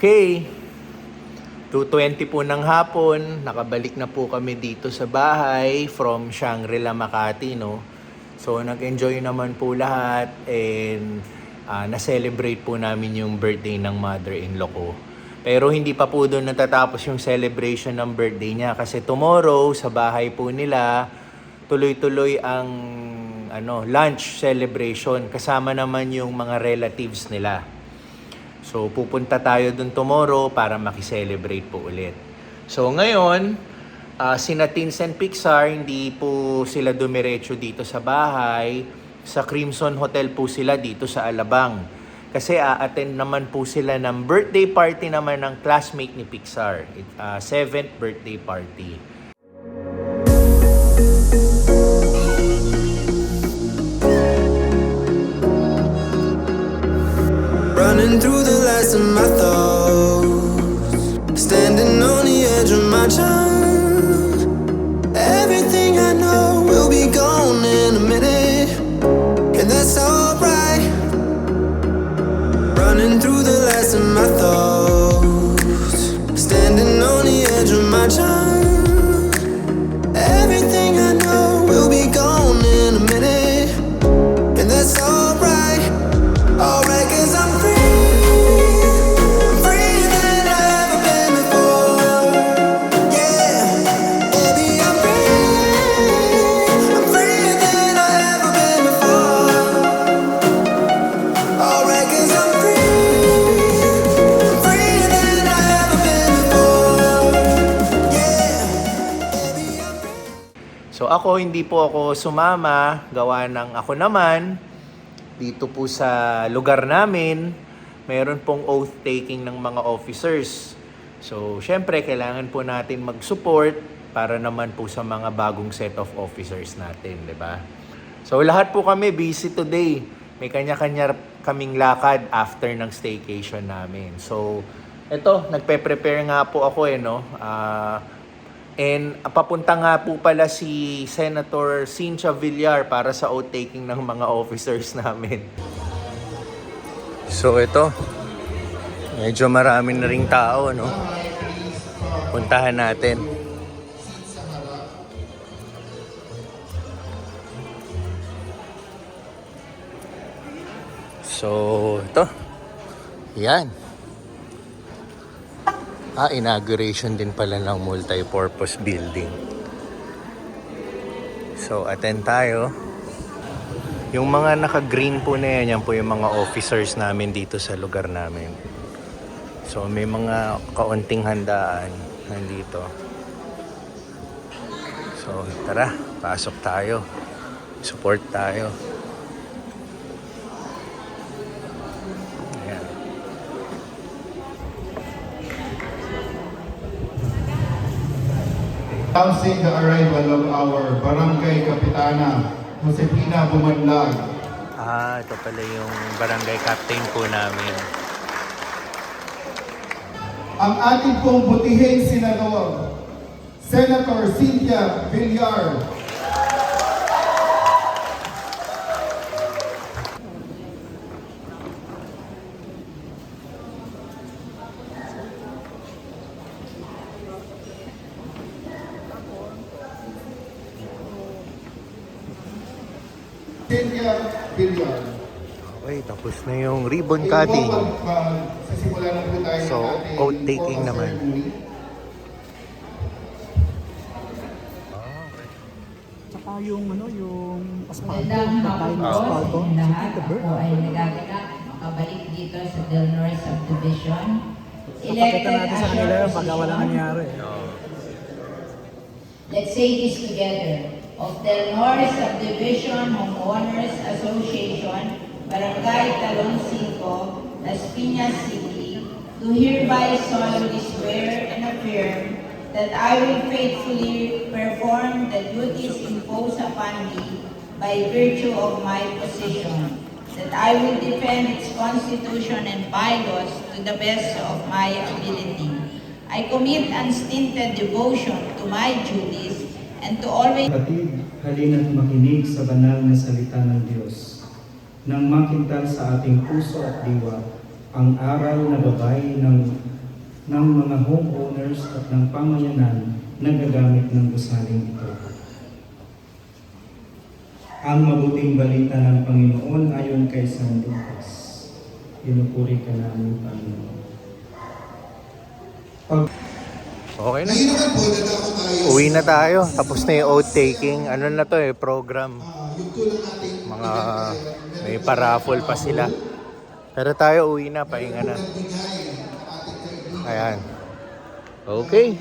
Okay. 2.20 po ng hapon, nakabalik na po kami dito sa bahay from Shangri-La, Makati, no? So, nag-enjoy naman po lahat and ah, na-celebrate po namin yung birthday ng mother-in-law ko. Pero hindi pa po doon natatapos yung celebration ng birthday niya kasi tomorrow sa bahay po nila tuloy-tuloy ang ano lunch celebration kasama naman yung mga relatives nila. So pupunta tayo dun tomorrow para makiselebrate po ulit. So ngayon, uh, sina Tins and Pixar, hindi po sila dumiretso dito sa bahay. Sa Crimson Hotel po sila dito sa Alabang. Kasi a-attend naman po sila ng birthday party naman ng classmate ni Pixar. It, uh, seventh birthday party. Everything I know will be gone in a minute. And that's alright. Running through the last of my thoughts. Standing on the edge of my time. Ako, hindi po ako sumama. Gawa ng ako naman. Dito po sa lugar namin, meron pong oath taking ng mga officers. So, syempre, kailangan po natin mag-support para naman po sa mga bagong set of officers natin, di ba? So, lahat po kami busy today. May kanya-kanya kaming lakad after ng staycation namin. So, eto, nagpe-prepare nga po ako eh, no? Ah, And papunta nga po pala si Senator Cynthia Villar para sa oath taking ng mga officers namin. So ito, medyo marami na ring tao, no? Puntahan natin. So, ito. Yan. Ah, inauguration din pala ng multi-purpose building. So, attend tayo. Yung mga naka-green po na yan, yan po yung mga officers namin dito sa lugar namin. So, may mga kaunting handaan nandito. So, tara, pasok tayo. Support tayo. Announcing the arrival of our Barangay Kapitana, Josepina Bumanlag. Ah, ito pala yung barangay captain po namin. Ang ating pong butihing senador, Senator Cynthia Villar. Cynthia Villar. Okay, tapos na yung ribbon cutting. So, oath taking naman. Tsaka yung ano, yung asfalto, nagtayo ng asfalto. lahat. Sige, Bert. Ako ay nagaganap makabalik dito sa Del Norte Subdivision. Papakita natin sa kanila yun pagka wala nangyari. Let's say this together. Of Del Norte Subdivision Homeowners Association, Barangay Talon 5, Las Piñas City, do hereby solemnly swear and affirm that I will faithfully perform the duties imposed upon me by virtue of my position, that I will defend its constitution and bylaws to the best of my ability. I commit unstinted devotion to my duties and to always Kapatid, halina't makinig sa banal na salita ng Diyos nang makintab sa ating puso at diwa ang aral na gabay ng, ng mga homeowners at ng pamayanan na gagamit ng gusaling ito. Ang mabuting balita ng Panginoon ayon kay San Lucas. Pinupuri ka namin, Panginoon. Pag Okay na. Naman po, nadako tayo Uwi na tayo. Tapos na yung oath taking. Ano na to eh, program. nating Mga may paraffle pa sila. Pero tayo uwi na, pahinga na. Ayan. Okay.